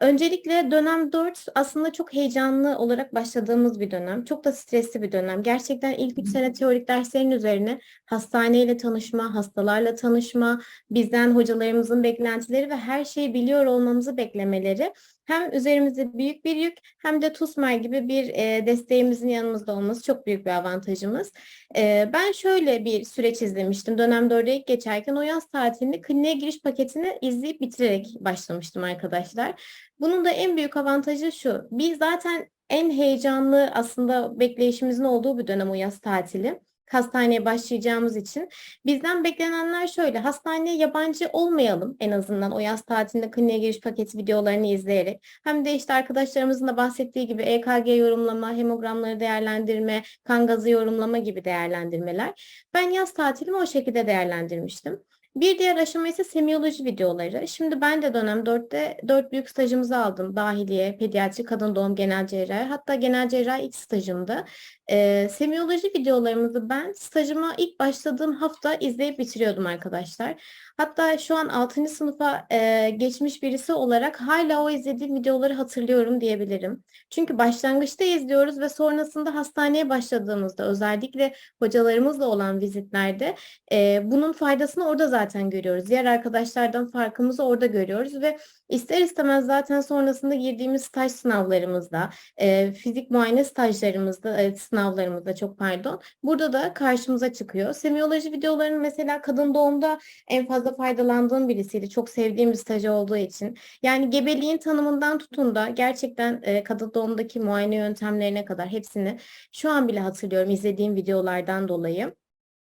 Öncelikle dönem 4 aslında çok heyecanlı olarak başladığımız bir dönem. Çok da stresli bir dönem. Gerçekten ilk 3 sene teorik derslerin üzerine hastaneyle tanışma, hastalarla tanışma, bizden hocalarımızın beklentileri ve her şeyi biliyor olmamızı beklemeleri hem üzerimizde büyük bir yük hem de TUSMER gibi bir e, desteğimizin yanımızda olması çok büyük bir avantajımız. E, ben şöyle bir süreç izlemiştim. Dönem 4'e ilk geçerken o yaz tatilini kliniğe giriş paketini izleyip bitirerek başlamıştım arkadaşlar. Bunun da en büyük avantajı şu. Biz zaten en heyecanlı aslında bekleyişimizin olduğu bir dönem o yaz tatili hastaneye başlayacağımız için bizden beklenenler şöyle hastaneye yabancı olmayalım en azından o yaz tatilinde kliniğe giriş paketi videolarını izleyerek hem de işte arkadaşlarımızın da bahsettiği gibi EKG yorumlama, hemogramları değerlendirme, kan gazı yorumlama gibi değerlendirmeler. Ben yaz tatilimi o şekilde değerlendirmiştim. Bir diğer aşama ise semiyoloji videoları. Şimdi ben de dönem 4'te 4 büyük stajımızı aldım. Dahiliye, pediatri, kadın doğum, genel cerrahi. Hatta genel cerrahi ilk stajımda. E, semiyoloji videolarımızı ben stajıma ilk başladığım hafta izleyip bitiriyordum arkadaşlar. Hatta şu an 6. sınıfa e, geçmiş birisi olarak hala o izlediğim videoları hatırlıyorum diyebilirim. Çünkü başlangıçta izliyoruz ve sonrasında hastaneye başladığımızda özellikle hocalarımızla olan vizitlerde e, bunun faydasını orada zaten görüyoruz. Diğer arkadaşlardan farkımızı orada görüyoruz ve ister istemez zaten sonrasında girdiğimiz staj sınavlarımızda, e, fizik muayene stajlarımızda, e, sınavlarımızda çok pardon, burada da karşımıza çıkıyor. Semiyoloji videolarının mesela kadın doğumda en fazla faydalandığım birisiydi. Çok sevdiğim bir staj olduğu için. Yani gebeliğin tanımından tutun da gerçekten e, kadın doğumdaki muayene yöntemlerine kadar hepsini şu an bile hatırlıyorum izlediğim videolardan dolayı.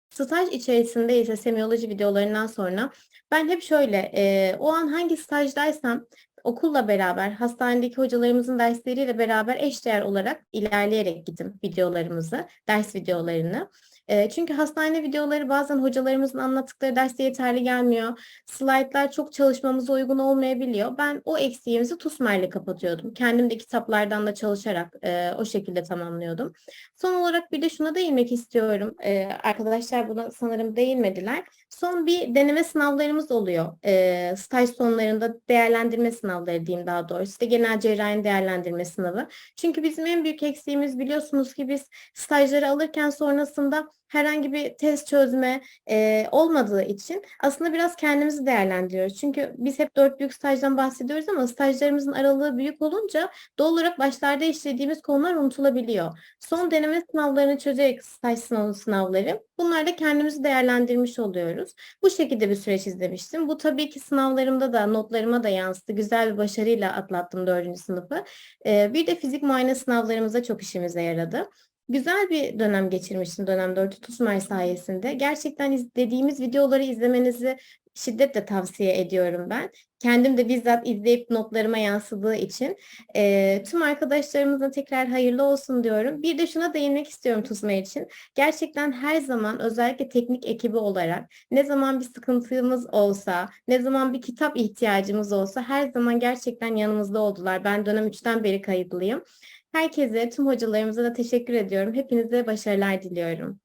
Staj içerisinde ise semiyoloji videolarından sonra ben hep şöyle e, o an hangi stajdaysam okulla beraber hastanedeki hocalarımızın dersleriyle beraber eşdeğer olarak ilerleyerek gittim videolarımızı, ders videolarını. E, çünkü hastane videoları bazen hocalarımızın anlattıkları derste yeterli gelmiyor. Slaytlar çok çalışmamıza uygun olmayabiliyor. Ben o eksiğimizi TUSMER'le kapatıyordum. Kendim de kitaplardan da çalışarak e, o şekilde tamamlıyordum. Son olarak bir de şuna değinmek istiyorum. E, arkadaşlar buna sanırım değinmediler. Son bir deneme sınavlarımız oluyor. E, staj sonlarında değerlendirme sınavları diyeyim daha doğrusu. İşte genel cerrahi değerlendirme sınavı. Çünkü bizim en büyük eksiğimiz biliyorsunuz ki biz stajları alırken sonrasında herhangi bir test çözme e, olmadığı için aslında biraz kendimizi değerlendiriyoruz. Çünkü biz hep dört büyük stajdan bahsediyoruz ama stajlarımızın aralığı büyük olunca doğal olarak başlarda işlediğimiz konular unutulabiliyor. Son deneme sınavlarını çözerek staj sınavı sınavları bunlarla kendimizi değerlendirmiş oluyoruz. Bu şekilde bir süreç izlemiştim. Bu tabii ki sınavlarımda da notlarıma da yansıdı. Güzel bir başarıyla atlattım dördüncü sınıfı. E, bir de fizik muayene sınavlarımızda çok işimize yaradı. Güzel bir dönem geçirmiştim dönem 4 Tusmay sayesinde. Gerçekten izlediğimiz videoları izlemenizi şiddetle tavsiye ediyorum ben. Kendim de bizzat izleyip notlarıma yansıdığı için e, tüm arkadaşlarımıza tekrar hayırlı olsun diyorum. Bir de şuna değinmek istiyorum TUSMA için. Gerçekten her zaman özellikle teknik ekibi olarak ne zaman bir sıkıntımız olsa, ne zaman bir kitap ihtiyacımız olsa her zaman gerçekten yanımızda oldular. Ben dönem 3'ten beri kayıtlıyım. Herkese, tüm hocalarımıza da teşekkür ediyorum. Hepinize başarılar diliyorum.